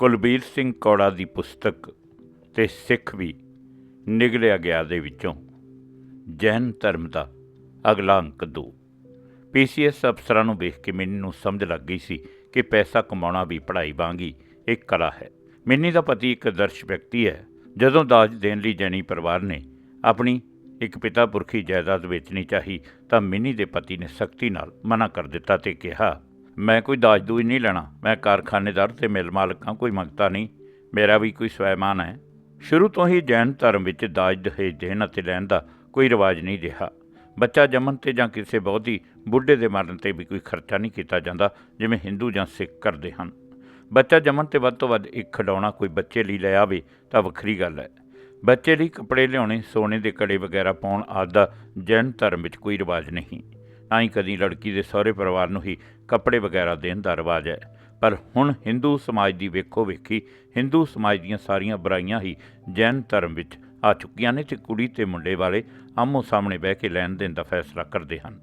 ਕੁਲਬੀਰ ਸਿੰਘ ਕੌੜਾ ਦੀ ਪੁਸਤਕ ਤੇ ਸਿੱਖ ਵੀ ਨਿਗਲਿਆ ਗਿਆ ਦੇ ਵਿੱਚੋਂ। ਜੈਨ ਧਰਮ ਦਾ ਅਗਲਾ ਅੰਕ ਦੋ। ਪੀਸੀਐਸ ਅਫਸਰਾਂ ਨੂੰ ਵੇਖ ਕੇ ਮੈਨੂੰ ਨੂੰ ਸਮਝ ਲੱਗ ਗਈ ਸੀ ਕਿ ਪੈਸਾ ਕਮਾਉਣਾ ਵੀ ਪੜ੍ਹਾਈ ਵਾਂਗੀ ਇੱਕ ਕਲਾ ਹੈ। ਮਿੰਨੀ ਦਾ ਪਤੀ ਇੱਕ ਆਦਰਸ਼ ਵਿਅਕਤੀ ਹੈ। ਜਦੋਂ ਦਾਜ ਦੇਣ ਲਈ ਜੈਨੀ ਪਰਿਵਾਰ ਨੇ ਆਪਣੀ ਇੱਕ ਪਿਤਾ ਪੁਰਖੀ ਜਾਇਦਾਦ ਵੇਚਣੀ ਚਾਹੀ ਤਾਂ ਮਿੰਨੀ ਦੇ ਪਤੀ ਨੇ ਸਖਤੀ ਨਾਲ ਮਨਾ ਕਰ ਦਿੱਤਾ ਤੇ ਕਿਹਾ ਮੈਂ ਕੋਈ ਦਾਜ ਦੂਜ ਨਹੀਂ ਲੈਣਾ। ਮੈਂ ਕਾਰਖਾਨੇਦਾਰ ਤੇ ਮਿਲ ਮਾਲਕਾਂ ਕੋਈ ਮੰਗਤਾ ਨਹੀਂ। ਮੇਰਾ ਵੀ ਕੋਈ ਸਵੈਮਾਨ ਹੈ। ਸ਼ੁਰੂ ਤੋਂ ਹੀ ਜੈਨ ਧਰਮ ਵਿੱਚ ਦਾਜ ਦਹੇਜ ਦੇਣ ਅਤੇ ਲੈਣ ਦਾ ਕੋਈ ਰਿਵਾਜ ਨਹੀਂ ਰਿਹਾ। ਬੱਚਾ ਜੰਮਣ ਤੇ ਜਾਂ ਕਿਸੇ ਬਹੁਤੀ ਬੁੱਢੇ ਦੇ ਮਰਨ ਤੇ ਵੀ ਕੋਈ ਖਰਚਾ ਨਹੀਂ ਕੀਤਾ ਜਾਂਦਾ, ਜਿਵੇਂ ਹਿੰਦੂ ਜਾਂ ਸਿੱਖ ਕਰਦੇ ਹਨ। ਬੱਚਾ ਜੰਮਣ ਤੇ ਵੱਧ ਤੋਂ ਵੱਧ ਇੱਕ ਖਿਡੌਣਾ ਕੋਈ ਬੱਚੇ ਲਈ ਲੈ ਆਵੇ ਤਾਂ ਵੱਖਰੀ ਗੱਲ ਹੈ। ਬੱਚੇ ਲਈ ਕੱਪੜੇ ਲਿਆਉਣੇ, ਸੋਨੇ ਦੇ ਕੜੇ ਵਗੈਰਾ ਪਾਉਣ ਆਦਿ ਦਾ ਜੈਨ ਧਰਮ ਵਿੱਚ ਕੋਈ ਰਿਵਾਜ ਨਹੀਂ। ਨਾ ਹੀ ਕਦੀ ਲੜਕੀ ਦੇ ਸਹੁਰੇ ਪਰਿਵਾਰ ਨੂੰ ਹੀ ਕੱਪੜੇ ਵਗੈਰਾ ਦੇਣ ਦਾ ਰਿਵਾਜ ਹੈ। ਪਰ ਹੁਣ ਹਿੰਦੂ ਸਮਾਜ ਦੀ ਵੇਖੋ ਵੇਖੀ, ਹਿੰਦੂ ਸਮਾਜ ਦੀਆਂ ਸਾਰੀਆਂ ਬੁਰਾਈਆਂ ਹੀ ਜੈਨ ਧਰਮ ਵਿੱਚ ਆ ਚੁੱਕੀਆਂ ਨੇ ਤੇ ਕੁੜੀ ਤੇ ਮੁੰਡੇ ਵਾਲੇ ਆਮੋ ਸਾਹਮਣੇ ਬਹਿ ਕੇ ਲੈਣ ਦੇਣ ਦਾ ਫੈਸਲਾ ਕਰਦੇ ਹਨ।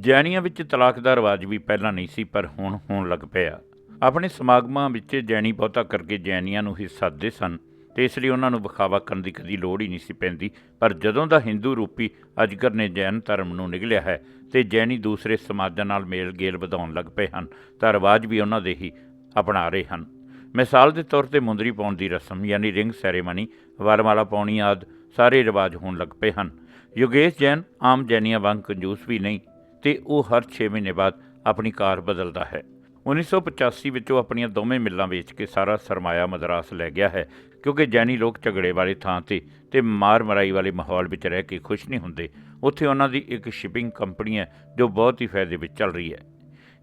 ਜੈਨੀਆਂ ਵਿੱਚ ਤਲਾਕ ਦਾ ਰਿਵਾਜ ਵੀ ਪਹਿਲਾਂ ਨਹੀਂ ਸੀ, ਪਰ ਹੁਣ ਹੋਣ ਲੱਗ ਪਿਆ। ਆਪਣੇ ਸਮਾਗਮਾਂ ਵਿੱਚ ਜੈਨੀ ਬਹੁਤਾ ਕਰਕੇ ਜੈਨੀਆਂ ਨੂੰ ਹੀ ਸੱਦਦੇ ਸਨ। ਤੇ ਇਸ ਲਈ ਉਹਨਾਂ ਨੂੰ ਵਿਖਾਵਾ ਕਰਨ ਦੀ ਕਦੀ ਲੋੜ ਹੀ ਨਹੀਂ ਸੀ ਪੈਂਦੀ। ਪਰ ਜਦੋਂ ਦਾ ਹਿੰਦੂ ਰੂਪੀ ਅਜਗਰ ਨੇ ਜੈਨ ਧਰਮ ਨੂੰ ਨਿਗਲਿਆ ਹੈ ਤੇ ਜੈਨੀ ਦੂਸਰੇ ਸਮਾਜਾਂ ਨਾਲ ਮੇਲ ਗੇਲ ਵਧਾਉਣ ਲੱਗ ਪਏ ਹਨ, ਤਾਂ ਰਿਵਾਜ ਵੀ ਉਹਨਾਂ ਦੇ ਹੀ ਅਪਣਾ ਰਹੇ ਹਨ। ਮਿਸਾਲ ਦੇ ਤੌਰ ਤੇ ਮੁੰਦਰੀ ਪਾਉਣ ਦੀ ਰਸਮ ਯਾਨੀ ਰਿੰਗ ਸੈਰੇਮਨੀ ਵਰਮਾਲਾ ਪਾਉਣੀ ਆਦ ਸਾਰੇ ਰਿਵਾਜ ਹੋਣ ਲੱਗ ਪਏ ਹਨ। ਯੋਗੇਸ਼ ਜੈਨ ਆਮ ਜੈਨੀਆਂ ਵਾਂਗ ਕੰਜੂਸ ਵੀ ਨਹੀਂ ਤੇ ਉਹ ਹਰ 6 ਮਹੀਨੇ ਬਾਅਦ ਆਪਣੀ ਕਾਰ ਬਦਲਦਾ ਹੈ। 1985 ਵਿੱਚ ਉਹ ਆਪਣੀਆਂ ਦੋਵੇਂ ਮਿੱਲਾਂ ਵੇਚ ਕੇ ਸਾਰਾ ਸਰਮਾਇਆ ਮਦਰਾਸ ਲੈ ਗਿਆ ਹੈ, ਕਿਉਂਕਿ ਜੈਨੀ ਲੋਕ ਝਗੜੇ ਵਾਲੀ ਥਾਂ ਤੇ ਤੇ ਮਾਰ ਮਰਾਈ ਵਾਲੇ ਮਾਹੌਲ ਵਿੱਚ ਰਹਿ ਕੇ ਖੁਸ਼ ਨਹੀਂ ਹੁੰਦੇ, ਉੱਥੇ ਉਹਨਾਂ ਦੀ ਇੱਕ ਸ਼ਿਪਿੰਗ ਕੰਪਨੀ ਹੈ, ਜੋ ਬਹੁਤ ਹੀ ਫਾਇਦੇ ਵਿੱਚ ਚੱਲ ਰਹੀ ਹੈ।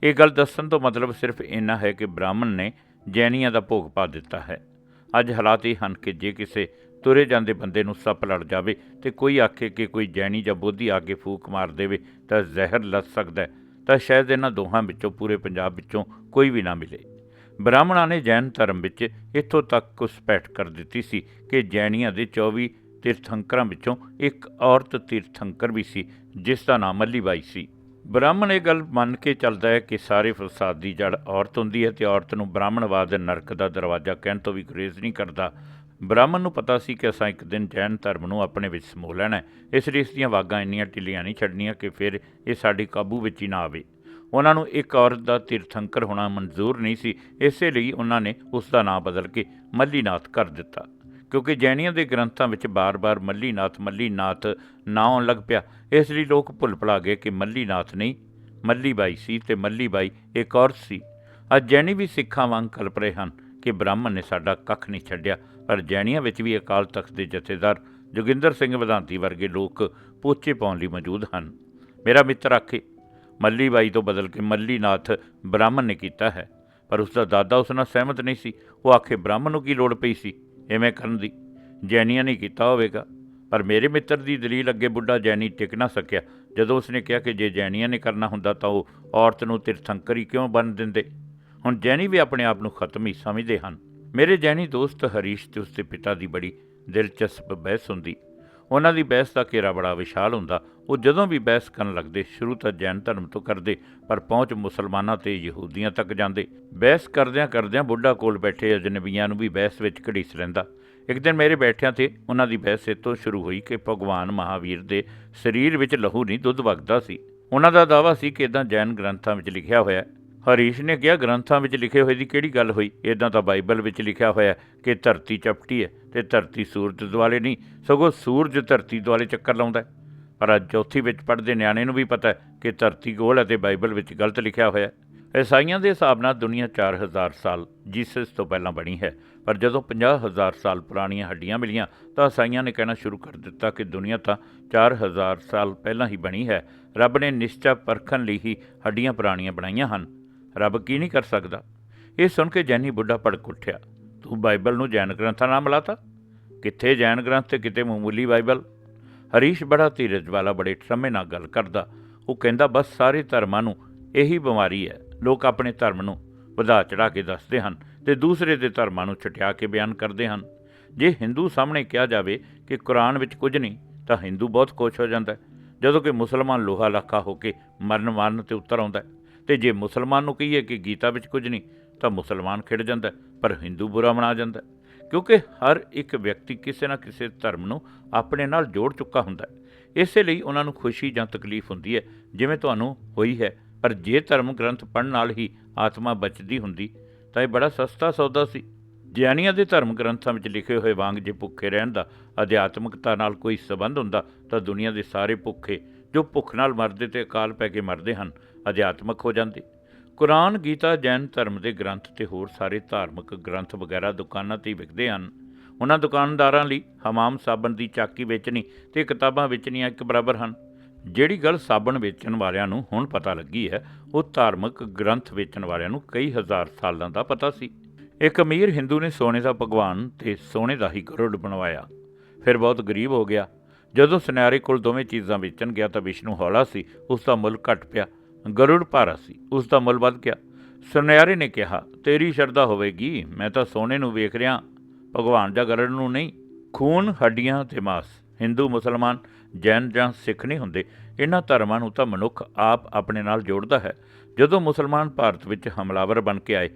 ਇਹ ਗੱਲ ਦੱਸਣ ਤੋਂ ਮਤਲਬ ਸਿਰਫ ਇੰਨਾ ਹੈ ਕਿ ਬ੍ਰਾਹਮਣ ਨੇ ਜੈਨੀਆਂ ਦਾ ਭੋਗ ਪਾ ਦਿੱਤਾ ਹੈ। ਅੱਜ ਹਾਲਾਤ ਇਹ ਹਨ ਕਿ ਜੇ ਕਿਸੇ ਤੁਰੇ ਜਾਂਦੇ ਬੰਦੇ ਨੂੰ ਸੱਪ ਲੜ ਜਾਵੇ ਤੇ ਕੋਈ ਆਖੇ ਕਿ ਕੋਈ ਜੈਨੀ ਜਾਂ ਬੋਧੀ ਆ ਕੇ ਫੂਕ ਮਾਰ ਦੇਵੇ ਤਾਂ ਜ਼ਹਿਰ ਲੱਗ ਸਕਦਾ ਹੈ। ਤਾਂ ਸ਼ਾਇਦ ਇਹਨਾਂ ਦੋਹਾਂ ਵਿੱਚੋਂ, ਪੂਰੇ ਪੰਜਾਬ ਵਿੱਚੋਂ ਕੋਈ ਵੀ ਨਾ ਮਿਲੇ। ਬ੍ਰਾਹਮਣਾਂ ਨੇ ਜੈਨ ਧਰਮ ਵਿੱਚ ਇੱਥੋਂ ਤੱਕ ਘੁਸਪੈਠ ਕਰ ਦਿੱਤੀ ਸੀ ਕਿ ਜੈਨੀਆਂ ਦੇ 24 ਤੀਰਥੰਕਰਾਂ ਵਿੱਚੋਂ ਇੱਕ ਔਰਤ ਤੀਰਥੰਕਰ ਵੀ ਸੀ, ਜਿਸ ਦਾ ਨਾਮ ਮੱਲੀਬਾਈ ਸੀ। ਬ੍ਰਾਹਮਣ ਇਹ ਗੱਲ ਮੰਨ ਕੇ ਚੱਲਦਾ ਹੈ ਕਿ ਸਾਰੇ ਫਸਾਦ ਦੀ ਜੜ ਔਰਤ ਹੁੰਦੀ ਹੈ ਤੇ ਔਰਤ ਨੂੰ ਬ੍ਰਾਹਮਣਵਾਦ ਨਰਕ ਦਾ ਦਰਵਾਜ਼ਾ ਕਹਿਣ ਤੋਂ ਵੀ ਗੁਰੇਜ਼ ਨਹੀਂ ਕਰਦਾ। ਬ੍ਰਾਹਮਣ ਨੂੰ ਪਤਾ ਸੀ ਕਿ ਅਸਾਂ ਇੱਕ ਦਿਨ ਜੈਨ ਧਰਮ ਨੂੰ ਆਪਣੇ ਵਿੱਚ ਸਮੋ ਲੈਣਾ ਹੈ। ਇਸ ਲਈ ਇਸ ਦੀਆਂ ਵਾਗਾਂ ਇੰਨੀਆਂ ਢਿੱਲੀਆਂ ਨਹੀਂ ਛੱਡਣੀਆਂ ਕਿ ਫਿਰ ਇਹ ਸਾਡੇ ਕਾਬੂ ਵਿੱਚ ਹੀ ਨਾ ਆਵੇ। ਉਹਨਾਂ ਨੂੰ ਇੱਕ ਔਰਤ ਦਾ ਤੀਰਥੰਕਰ ਹੋਣਾ ਮਨਜ਼ੂਰ ਨਹੀਂ ਸੀ। ਇਸੇ ਲਈ ਉਹਨਾਂ ਨੇ ਉਸ ਦਾ ਨਾਮ ਬਦਲ ਕੇ ਮੱਲੀਨਾਥ ਕਰ ਦਿੱਤਾ। ਕਿਉਂਕਿ ਜੈਨੀਆਂ ਦੇ ਗ੍ਰੰਥਾਂ ਵਿੱਚ ਬਾਰ-ਬਾਰ ਮੱਲੀਨਾਥ ਮੱਲੀਨਾਥ ਨਾਂ ਆਉਣ ਲੱਗ ਪਿਆ। ਇਸ ਲਈ ਲੋਕ ਭੁੱਲ ਭੁਲਾ ਗਏ ਕਿ ਮੱਲੀਨਾਥ ਨਹੀਂ, ਮੱਲੀਬਾਈ ਸੀ ਤੇ ਮੱਲੀਬਾਈ ਇੱਕ ਔਰਤ ਸੀ। ਅੱਜ ਜੈਨੀ ਵੀ ਸਿੱਖਾਂ ਵਾਂਗ ਕਲਪ ਰਹੇ ਹਨ ਕਿ ਬ੍ਰਾਹਮਣ ਨੇ ਸਾਡਾ ਕੱਖ ਨਹੀਂ ਛੱਡਿਆ। ਪਰ ਜੈਣੀਆਂ ਵਿੱਚ ਵੀ ਅਕਾਲ ਤਖਤ ਦੇ ਜਥੇਦਾਰ ਜੋਗਿੰਦਰ ਸਿੰਘ ਵਧਾਂਤੀ ਵਰਗੇ ਲੋਕ ਪੋਚੇ ਪਾਉਣ ਲਈ ਮੌਜੂਦ ਹਨ। ਮੇਰਾ ਮਿੱਤਰ ਆਖੇ, ਮੱਲੀ ਬਾਈ ਤੋਂ ਬਦਲ ਕੇ ਮੱਲੀਨਾਥ ਬ੍ਰਾਹਮਣ ਨੇ ਕੀਤਾ ਹੈ, ਪਰ ਉਸ ਦਾ ਦਾਦਾ ਉਸ ਨਾਲ ਸਹਿਮਤ ਨਹੀਂ ਸੀ। ਉਹ ਆਖੇ, ਬ੍ਰਾਹਮਣ ਨੂੰ ਕੀ ਲੋੜ ਪਈ ਸੀ? ਐਵੇਂ ਕਰਨ ਦੀ ਜੈਨੀਆਂ ਨੇ ਕੀਤਾ ਹੋਵੇਗਾ। ਪਰ ਮੇਰੇ ਮਿੱਤਰ ਦੀ ਦਲੀਲ ਅੱਗੇ ਬੁੱਢਾ ਜੈਨੀ ਟਿਕ ਨਾ ਸਕਿਆ। ਜਦੋਂ ਉਸਨੇ ਕਿਹਾ ਕਿ ਜੇ ਜੈਨੀਆਂ ਨੇ ਕਰਨਾ ਹੁੰਦਾ ਤਾਂ ਉਹ ਔਰਤ ਨੂੰ ਤੀਰਥੰਕਰੀ ਕਿਉਂ ਬਣ ਦਿੰਦੇ? ਹੁਣ ਜੈਨੀ ਵੀ ਆਪਣੇ ਆਪ ਨੂੰ ਖਤਮ ਹੀ ਸਮਝਦੇ ਹਨ। ਮੇਰੇ ਜੈਨੀ ਦੋਸਤ ਹਰੀਸ਼ ਤੇ ਉਸਦੇ ਪਿਤਾ ਦੀ ਬੜੀ ਦਿਲਚਸਪ ਬਹਿਸ ਹੁੰਦੀ। ਉਹਨਾਂ ਦੀ ਬਹਿਸ ਦਾ ਘੇਰਾ ਬੜਾ ਵਿਸ਼ਾਲ ਹੁੰਦਾ। ਉਹ ਜਦੋਂ ਵੀ ਬਹਿਸ ਕਰਨ ਲੱਗਦੇ, ਸ਼ੁਰੂ ਤਾਂ ਜੈਨ ਧਰਮ ਤੋਂ ਕਰਦੇ, ਪਰ ਪਹੁੰਚ ਮੁਸਲਮਾਨਾਂ ਤੇ ਯਹੂਦੀਆਂ ਤੱਕ ਜਾਂਦੇ। ਬਹਿਸ ਕਰਦਿਆਂ ਕਰਦਿਆਂ ਬੁੱਢਾ ਕੋਲ ਬੈਠੇ ਅਜਨਬੀਆਂ ਨੂੰ ਵੀ ਬਹਿਸ ਵਿੱਚ ਘੜੀਸ ਲੈਂਦਾ। ਇੱਕ ਦਿਨ ਮੇਰੇ ਬੈਠਿਆਂ ਤੇ ਉਹਨਾਂ ਦੀ ਬਹਿਸ ਇਤੋਂ ਸ਼ੁਰੂ ਹੋਈ ਕਿ ਭਗਵਾਨ ਮਹਾਵੀਰ ਦੇ ਸਰੀਰ ਵਿੱਚ ਲਹੂ ਨਹੀਂ ਦੁੱਧ ਵਗਦਾ ਸੀ। ਉਹਨਾਂ ਦਾ ਦਾਵਾ ਸੀ ਕਿ ਇਦਾਂ ਜੈਨ ਗ੍ਰੰਥਾਂ ਵਿੱਚ ਲਿਖਿਆ ਹੋਇਆ ਹਰੀਸ਼ ਨੇ ਕਿਹਾ, ਗ੍ਰੰਥਾਂ ਵਿੱਚ ਲਿਖੇ ਹੋਏ ਦੀ ਕਿਹੜੀ ਗੱਲ ਹੋਈ? ਇਦਾਂ ਤਾਂ ਬਾਈਬਲ ਵਿੱਚ ਲਿਖਿਆ ਹੋਇਆ ਕਿ ਧਰਤੀ ਚਪਟੀ ਹੈ ਤੇ ਧਰਤੀ ਸੂਰਜ ਦੁਆਲੇ ਨਹੀਂ, ਸਗੋਂ ਸੂਰਜ ਧਰਤੀ ਦੁਆਲੇ ਚੱਕਰ ਲਾਉਂਦਾ ਹੈ। ਪਰ ਅੱਜ ਚੌਥੀ ਵਿੱਚ ਪੜ੍ਹਦੇ ਨਿਆਣੇ ਨੂੰ ਵੀ ਪਤਾ ਹੈ ਕਿ ਧਰਤੀ ਗੋਲ ਹੈ ਤੇ ਬਾਈਬਲ ਵਿੱਚ ਗਲਤ ਲਿਖਿਆ ਹੋਇਆ ਹੈ। ਈਸਾਈਆਂ ਦੇ ਹਿਸਾਬ ਨਾਲ ਦੁਨੀਆ 4000 ਸਾਲ ਜੀਸਸ ਤੋਂ ਪਹਿਲਾਂ ਬਣੀ ਹੈ, ਪਰ ਜਦੋਂ 50000 ਸਾਲ ਪੁਰਾਣੀਆਂ ਹੱਡੀਆਂ ਮਿਲੀਆਂ, ਤਾਂ ਈਸਾਈਆਂ ਨੇ ਕਹਿਣਾ ਸ਼ੁਰੂ ਕਰ ਦਿੱਤਾ ਕਿ ਦੁਨੀਆ ਤਾਂ 4000 ਸਾਲ ਪਹਿਲਾਂ ਹੀ ਬਣੀ ਹੈ। ਰੱਬ ਨੇ ਨਿਸ਼ਚਾ ਪਰਖਣ ਲਈ ਹੀ ਹੱਡੀਆਂ ਪੁਰਾਣੀਆਂ ਬਣਾਈਆਂ ਹਨ। ਰੱਬ ਕੀ ਨਹੀਂ ਕਰ ਸਕਦਾ? ਇਹ ਸੁਣ ਕੇ ਜੈਨੀ ਬੁੱਢਾ ਭੜਕ ਉੱਠਿਆ। ਤੂੰ ਬਾਈਬਲ ਨੂੰ ਜੈਨ ਗ੍ਰੰਥਾਂ ਨਾਲ ਮਿਲਾਤਾ? ਕਿੱਥੇ ਜੈਨ ਗ੍ਰੰਥ ਤੇ ਕਿਤੇ ਮਾਮੂਲੀ ਬਾਈਬਲ? ਹਰੀਸ਼ ਬੜਾ ਧੀਰਜ ਵਾਲਾ, ਬੜੇ ਠਰਮੇ ਨਾਲ ਗੱਲ ਕਰਦਾ। ਉਹ ਕਹਿੰਦਾ, ਬਸ ਸਾਰੇ ਧਰਮਾਂ ਨੂੰ ਇਹੀ ਬਿਮਾਰੀ ਹੈ। ਲੋਕ ਆਪਣੇ ਧਰਮ ਨੂੰ ਵਧਾ ਚੜਾ ਕੇ ਦੱਸਦੇ ਹਨ ਤੇ ਦੂਸਰੇ ਦੇ ਧਰਮਾਂ ਨੂੰ ਛਟਿਆ ਕੇ ਬਿਆਨ ਕਰਦੇ ਹਨ। ਜੇ ਹਿੰਦੂ ਸਾਹਮਣੇ ਕਿਹਾ ਜਾਵੇ ਕਿ ਕੁਰਾਨ ਵਿੱਚ ਕੁਝ ਨਹੀਂ, ਤਾਂ ਹਿੰਦੂ ਬਹੁਤ ਖੁਸ਼ ਹੋ ਜਾਂਦਾ ਜਦੋਂ ਕਿ ਮੁਸਲਮਾਨ ਲੋਹਾ ਲੱਖਾ ਹੋ ਕੇ ਮਰਨ ਮਾਰਨ ਤੇ ਉਤਰ ਆਉਂਦਾ ਤੇ ਜੇ ਮੁਸਲਮਾਨ ਨੂੰ ਕਹੀਏ ਕਿ ਗੀਤਾ ਵਿੱਚ ਕੁਝ ਨਹੀਂ, ਤਾਂ ਮੁਸਲਮਾਨ ਖਿੜ ਜਾਂਦਾ, ਪਰ ਹਿੰਦੂ ਬੁਰਾ ਮਨਾ ਜਾਂਦਾ। ਕਿਉਂਕਿ ਹਰ ਇੱਕ ਵਿਅਕਤੀ ਕਿਸੇ ਨਾ ਕਿਸੇ ਧਰਮ ਨੂੰ ਆਪਣੇ ਨਾਲ ਜੋੜ ਚੁੱਕਾ ਹੁੰਦਾ ਇਸੇ ਲਈ ਉਹਨਾਂ ਨੂੰ ਖੁਸ਼ੀ ਜਾਂ ਤਕਲੀਫ ਹੁੰਦੀ ਹੈ, ਜਿਵੇਂ ਤੁਹਾਨੂੰ ਹੋਈ ਹੈ। ਪਰ ਜੇ ਧਰਮ ਗ੍ਰੰਥ ਪੜ੍ਹਨ ਨਾਲ ਹੀ ਆਤਮਾ ਬਚਦੀ ਹੁੰਦੀ, ਤਾਂ ਇਹ ਬੜਾ ਸਸਤਾ ਸੌਦਾ ਸੀ। ਗਿਆਨੀਆਂ ਦੇ ਧਰਮ ਗ੍ਰੰਥਾਂ ਵਿੱਚ ਲਿਖੇ ਹੋਏ ਵਾਂਗ ਜੇ ਭੁੱਖੇ ਰਹਿਣ ਦਾ ਅਧਿਆਤਮਿਕਤਾ ਨਾਲ ਕੋਈ ਸਬੰਧ ਹੁੰਦਾ, ਤਾਂ ਦੁਨੀਆ ਦੇ ਸਾਰੇ ਭੁੱਖੇ ਜੋ ਭੁੱਖ ਨਾਲ ਮਰਦੇ ਤੇ ਅਕਾਲ ਪੈ ਕੇ ਮਰਦੇ ਹਨ ਅਧਿਆਤਮਕ ਹੋ ਜਾਂਦੇ। ਕੁਰਾਨ, ਗੀਤਾ, ਜੈਨ ਧਰਮ ਦੇ ਗ੍ਰੰਥ ਤੇ ਹੋਰ ਸਾਰੇ ਧਾਰਮਿਕ ਗ੍ਰੰਥ ਵਗੈਰਾ ਦੁਕਾਨਾਂ ਤੇ ਹੀ ਵਿਕਦੇ ਹਨ। ਉਹਨਾਂ ਦੁਕਾਨਦਾਰਾਂ ਲਈ ਹਮਾਮ ਸਾਬਣ ਦੀ ਚਾਕੀ ਵੇਚਣੀ ਤੇ ਕਿਤਾਬਾਂ ਵੇਚਣੀਆਂ ਇੱਕ ਬਰਾਬਰ ਹਨ। ਜਿਹੜੀ ਗੱਲ ਸਾਬਣ ਵੇਚਣ ਵਾਲਿਆਂ ਨੂੰ ਹੁਣ ਪਤਾ ਲੱਗੀ ਹੈ, ਉਹ ਧਾਰਮਿਕ ਗ੍ਰੰਥ ਵੇਚਣ ਵਾਲਿਆਂ ਨੂੰ ਕਈ ਹਜ਼ਾਰ ਸਾਲਾਂ ਦਾ ਪਤਾ ਸੀ। ਇੱਕ ਅਮੀਰ ਹਿੰਦੂ ਨੇ ਸੋਨੇ ਦਾ ਭਗਵਾਨ ਤੇ ਸੋਨੇ ਦਾ ਹੀ ਗਰੁੜ ਬਣਵਾਇਆ। ਫਿਰ ਬਹੁਤ ਗਰੀਬ ਹੋ ਗਿਆ। ਜਦੋਂ ਸੁਨਿਆਰੇ ਕੋਲ ਦੋਵੇਂ ਚੀਜ਼ਾਂ ਵੇਚਣ ਗਿਆ ਤਾਂ ਵਿਸ਼ਨੂੰ ਹੌਲਾ ਸੀ ਉਸ ਦਾ ਮੁੱਲ ਘਟ ਪਿਆ। ਗਰੁੜ ਭਾਰਾ ਸੀ। ਉਸ ਦਾ ਮੁੱਲ ਵੱਧ ਗਿਆ। ਸੁਨਿਆਰੇ ਨੇ ਕਿਹਾ, ਤੇਰੀ ਸ਼ਰਧਾ ਹੋਵੇਗੀ, ਮੈਂ ਤਾਂ ਸੋਨੇ ਨੂੰ ਵੇਖ ਰਿਹਾ। ਭਗਵਾਨ ਜਾਂ ਗਰੁੜ ਨੂੰ ਨਹੀਂ। ਖੂਨ ਹੱਡੀਆਂ ਤੇ ਮਾਸ। ਹਿੰਦੂ, ਮੁਸਲਮਾਨ, ਜੈਨ ਜਾਂ ਸਿੱਖ ਨਹੀਂ ਹੁੰਦੇ। ਇਹਨਾਂ ਧਰਮਾਂ ਨੂੰ ਤਾਂ ਮਨੁੱਖ ਆਪ ਆਪਣੇ ਨਾਲ ਜੋੜਦਾ ਹੈ। ਜਦੋਂ ਮੁਸਲਮਾਨ ਭਾਰਤ ਵਿੱਚ ਹਮਲਾਵਰ ਬਣ ਕੇ ਆਏ,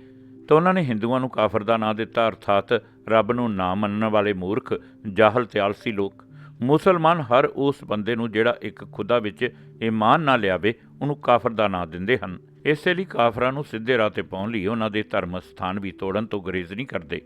ਤਾਂ ਉਹਨਾਂ ਨੇ ਹਿੰਦੂਆਂ ਨੂੰ ਕਾਫਰ ਦਾ ਨਾਂ ਦਿੱਤਾ। ਅਰਥਾਤ, ਰੱਬ ਨੂੰ ਨਾ ਮੰਨਣ ਵਾਲੇ ਮੂਰਖ, ਜਾਹਲ ਤੇ ਆਲਸੀ ਲੋਕ। ਮੁਸਲਮਾਨ ਹਰ ਉਸ ਬੰਦੇ ਨੂੰ ਜਿਹੜਾ ਇੱਕ ਖੁਦਾ ਵਿੱਚ ਈਮਾਨ ਨਾ ਲਿਆਵੇ, ਉਹਨੂੰ ਕਾਫਰ ਦਾ ਨਾਂ ਦਿੰਦੇ ਹਨ। ਇਸੇ ਲਈ ਕਾਫਰਾਂ ਨੂੰ ਸਿੱਧੇ ਰਾਹ ਤੇ ਪਾਉਣ ਲਈ ਉਹਨਾਂ ਦੇ ਧਰਮ ਸਥਾਨ ਵੀ ਤੋੜਨ ਤੋਂ ਗੁਰੇਜ਼ ਨਹੀਂ ਕਰਦੇ।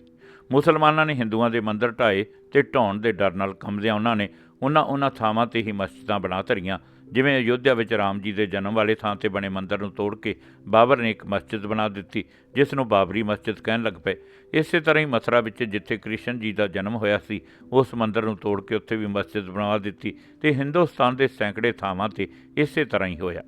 ਮੁਸਲਮਾਨਾਂ ਨੇ ਹਿੰਦੂਆਂ ਦੇ ਮੰਦਰ ਢਾਏ ਤੇ ਢਾਉਣ ਦੇ ਡਰ ਨਾਲ ਕੰਬਦਿਆਂ ਉਹਨਾਂ ਨੇ ਉਹਨਾਂ ਉਹਨਾਂ ਥਾਵਾਂ ਤੇ ਹੀ ਮਸਜਿਦਾਂ ਬਣਾ ਧਰੀਆਂ। ਜਿਵੇਂ ਅਯੋਧਿਆ ਵਿੱਚ ਰਾਮ ਜੀ ਦੇ ਜਨਮ ਵਾਲੇ ਥਾਂ ਤੇ ਬਣੇ ਮੰਦਰ ਨੂੰ ਤੋੜ ਕੇ ਬਾਬਰ ਨੇ ਇੱਕ ਮਸਜਿਦ ਬਣਾ ਦਿੱਤੀ, ਜਿਸ ਨੂੰ ਬਾਬਰੀ ਮਸਜਿਦ ਕਹਿਣ ਲੱਗ ਪਏ। ਇਸੇ ਤਰ੍ਹਾਂ ਹੀ ਮਥੁਰਾ ਵਿੱਚ ਜਿੱਥੇ ਕ੍ਰਿਸ਼ਨ ਜੀ ਦਾ ਜਨਮ ਹੋਇਆ ਸੀ, ਉਸ ਮੰਦਰ ਨੂੰ ਤੋੜ ਕੇ ਉੱਥੇ ਵੀ ਮਸਜਿਦ ਬਣਾ ਦਿੱਤੀ ਤੇ ਹਿੰਦੁਸਤਾਨ ਦੇ ਸੈਂਕੜੇ ਥਾਵਾਂ ਤੇ ਇਸੇ ਤਰ੍ਹਾਂ ਹੀ ਹੋਇਆ।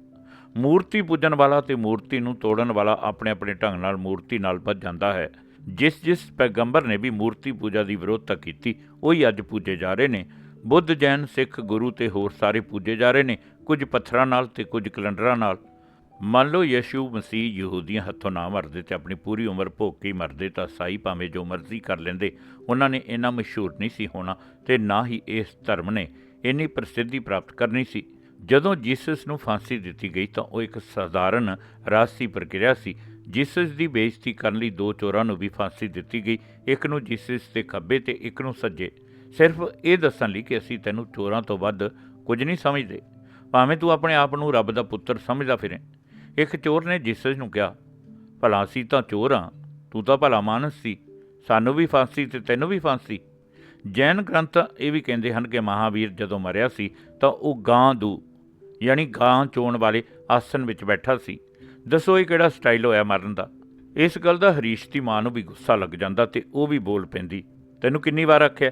ਮੂਰਤੀ ਪੂਜਣ ਵਾਲਾ ਤੇ ਮੂਰਤੀ ਨੂੰ ਤੋੜਨ ਵਾਲਾ ਆਪਣੇ ਆਪਣੇ ਢੰਗ ਨਾਲ ਮੂਰਤੀ ਨਾਲ ਵੱਜ ਜਾਂਦਾ ਹੈ। ਜਿਸ ਜਿਸ ਪੈਗੰਬਰ ਨੇ ਵੀ ਮੂਰਤੀ ਪੂਜਾ ਦੀ ਵਿਰੋਧਤਾ ਕੀਤੀ, ਉਹੀ ਅੱਜ ਪੂਜੇ ਜਾ ਰਹੇ ਨੇ। ਬੁੱਧ ਜੈਨ ਸਿੱਖ ਗੁਰੂ ਤੇ ਹੋਰ ਸਾਰੇ ਪੂਜੇ ਜਾ ਰਹੇ ਨੇ, ਕੁਝ ਪੱਥਰਾਂ ਨਾਲ ਤੇ ਕੁਝ ਕੈਲੰਡਰਾਂ ਨਾਲ। ਮੰਨ ਲਓ ਯਸ਼ੂ ਮਸੀਹ ਯਹੂਦੀਆਂ ਹੱਥੋਂ ਨਾ ਮਰਦੇ ਤੇ ਆਪਣੀ ਪੂਰੀ ਉਮਰ ਭੋਗ ਕੇ ਮਰਦੇ ਤਾਂ ਸਾਈ ਭਾਵੇਂ ਜੋ ਮਰਜ਼ੀ ਕਰ ਲੈਂਦੇ, ਉਹਨਾਂ ਨੇ ਇੰਨਾ ਮਸ਼ਹੂਰ ਨਹੀਂ ਸੀ ਹੋਣਾ ਤੇ ਨਾ ਹੀ ਇਸ ਧਰਮ ਨੇ ਇੰਨੀ ਪ੍ਰਸਿੱਧੀ ਪ੍ਰਾਪਤ ਕਰਨੀ ਸੀ। ਜਦੋਂ ਜੀਸਸ ਨੂੰ ਫਾਂਸੀ ਦਿੱਤੀ ਗਈ ਤਾਂ ਉਹ ਇੱਕ ਸਧਾਰਨ ਰਾਜਸੀ ਪ੍ਰਕਿਰਿਆ ਸੀ। ਜੀਸਸ ਦੀ ਬੇਇੱਜ਼ਤੀ ਕਰਨ ਲਈ ਦੋ ਚੋਰਾਂ ਨੂੰ ਵੀ ਫਾਂਸੀ ਦਿੱਤੀ ਗਈ, ਇੱਕ ਨੂੰ ਜੀਸਸ ਦੇ ਖੱਬੇ ਤੇ ਇੱਕ ਨੂੰ ਸੱਜੇ। ਸਿਰਫ ਇਹ ਦੱਸਣ ਲਈ ਕਿ ਅਸੀਂ ਤੈਨੂੰ ਚੋਰਾਂ ਤੋਂ ਵੱਧ ਕੁਝ ਨਹੀਂ ਸਮਝਦੇ। ਭਾਵੇਂ ਤੂੰ ਆਪਣੇ ਆਪ ਨੂੰ ਰੱਬ ਦਾ ਪੁੱਤਰ ਸਮਝਦਾ ਫਿਰੇ। ਇੱਕ ਚੋਰ ਨੇ ਜੀਸਸ ਨੂੰ ਕਿਹਾ, ਭਲਾ ਅਸੀਂ ਤਾਂ ਚੋਰ ਹਾਂ ਤੂੰ ਤਾਂ ਭਲਾ ਮਾਨਸ ਸੀ। ਸਾਨੂੰ ਵੀ ਫਾਂਸੀ ਤੇ ਤੈਨੂੰ ਵੀ ਫਾਂਸੀ। ਜੈਨ ਗ੍ਰੰਥ ਇਹ ਵੀ ਕਹਿੰਦੇ ਹਨ ਕਿ ਮਹਾਵੀਰ ਜਦੋਂ ਮਰਿਆ ਸੀ ਤਾਂ ਉਹ ਗਾਂ ਦੂ, ਯਾਨੀ ਗਾਂ ਚੋਣ ਵਾਲੇ ਆਸਨ ਵਿੱਚ ਬੈਠਾ ਸੀ। ਦੱਸੋ ਇਹ ਕਿਹੜਾ ਸਟਾਈਲ ਹੋਇਆ ਮਰਨ ਦਾ? ਇਸ ਗੱਲ ਦਾ ਹਰੀਸ਼ ਦੀ ਮਾਂ ਨੂੰ ਵੀ ਗੁੱਸਾ ਲੱਗ ਜਾਂਦਾ ਤੇ ਉਹ ਵੀ ਬੋਲ ਪੈਂਦੀ, ਤੈਨੂੰ ਕਿੰਨੀ ਵਾਰ ਆਖਿਆ?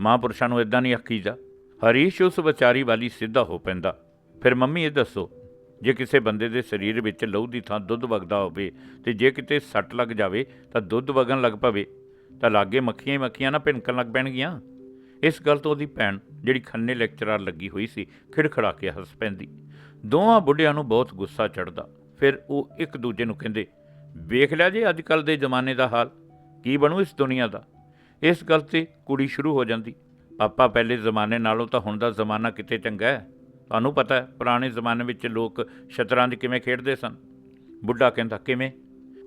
ਮਹਾਂਪੁਰਸ਼ਾਂ ਨੂੰ ਇਦਾਂ ਨਹੀਂ ਆਖੀਦਾ। ਹਰੀਸ਼ ਉਸ ਵਿਚਾਰੀ ਵਾਲੀ ਸਿੱਧਾ ਹੋ ਪੈਂਦਾ। ਫਿਰ ਮੰਮੀ ਇਹ ਦੱਸੋ, ਜੇ ਕਿਸੇ ਬੰਦੇ ਦੇ ਸਰੀਰ ਵਿੱਚ ਲਹੂ ਦੀ ਥਾਂ ਦੁੱਧ ਵਗਦਾ ਹੋਵੇ ਤੇ ਜੇ ਕਿਤੇ ਸੱਟ ਲੱਗ ਜਾਵੇ ਤਾਂ ਦੁੱਧ ਵਗਣ ਲੱਗ ਪਵੇ, ਤਾਂ ਲਾਗੇ ਮੱਖੀਆਂ ਹੀ ਮੱਖੀਆਂ ਨਾ ਭਿਣਕਣ ਲੱਗ ਪੈਣਗੀਆਂ। ਇਸ ਗੱਲ ਤੋਂ ਉਹਦੀ ਭੈਣ, ਜਿਹੜੀ ਖੰਨੇ ਲੈਕਚਰਰ ਲੱਗੀ ਹੋਈ ਸੀ, ਖਿੜਖੜਾ ਕੇ ਹੱਸ ਪੈਂਦੀ। ਦੋਵਾਂ ਬੁੱਢਿਆਂ ਨੂੰ ਬਹੁਤ ਗੁੱਸਾ ਚੜਦਾ ਫਿਰ ਉਹ ਇੱਕ ਦੂਜੇ ਨੂੰ ਕਹਿੰਦੇ, ਵੇਖ ਲਿਆ ਜੇ ਅੱਜ ਕੱਲ ਦੇ ਜ਼ਮਾਨੇ ਦਾ ਹਾਲ, ਕੀ ਬਣੂ ਇਸ ਦੁਨੀਆ ਦਾ? ਇਸ ਗੱਲ ਤੇ ਕੁੜੀ ਸ਼ੁਰੂ ਹੋ ਜਾਂਦੀ। ਪਾਪਾ ਪਹਿਲੇ ਜ਼ਮਾਨੇ ਨਾਲੋਂ ਤਾਂ ਹੁਣ ਦਾ ਜ਼ਮਾਨਾ ਕਿਤੇ ਚੰਗਾ ਹੈ। ਤੁਹਾਨੂੰ ਪਤਾ ਹੈ, ਪੁਰਾਣੇ ਜ਼ਮਾਨੇ ਵਿੱਚ ਲੋਕ ਸ਼ਤਰੰਜ ਕਿਵੇਂ ਖੇਡਦੇ ਸਨ? ਬੁੱਢਾ ਕਹਿੰਦਾ, ਕਿਵੇਂ?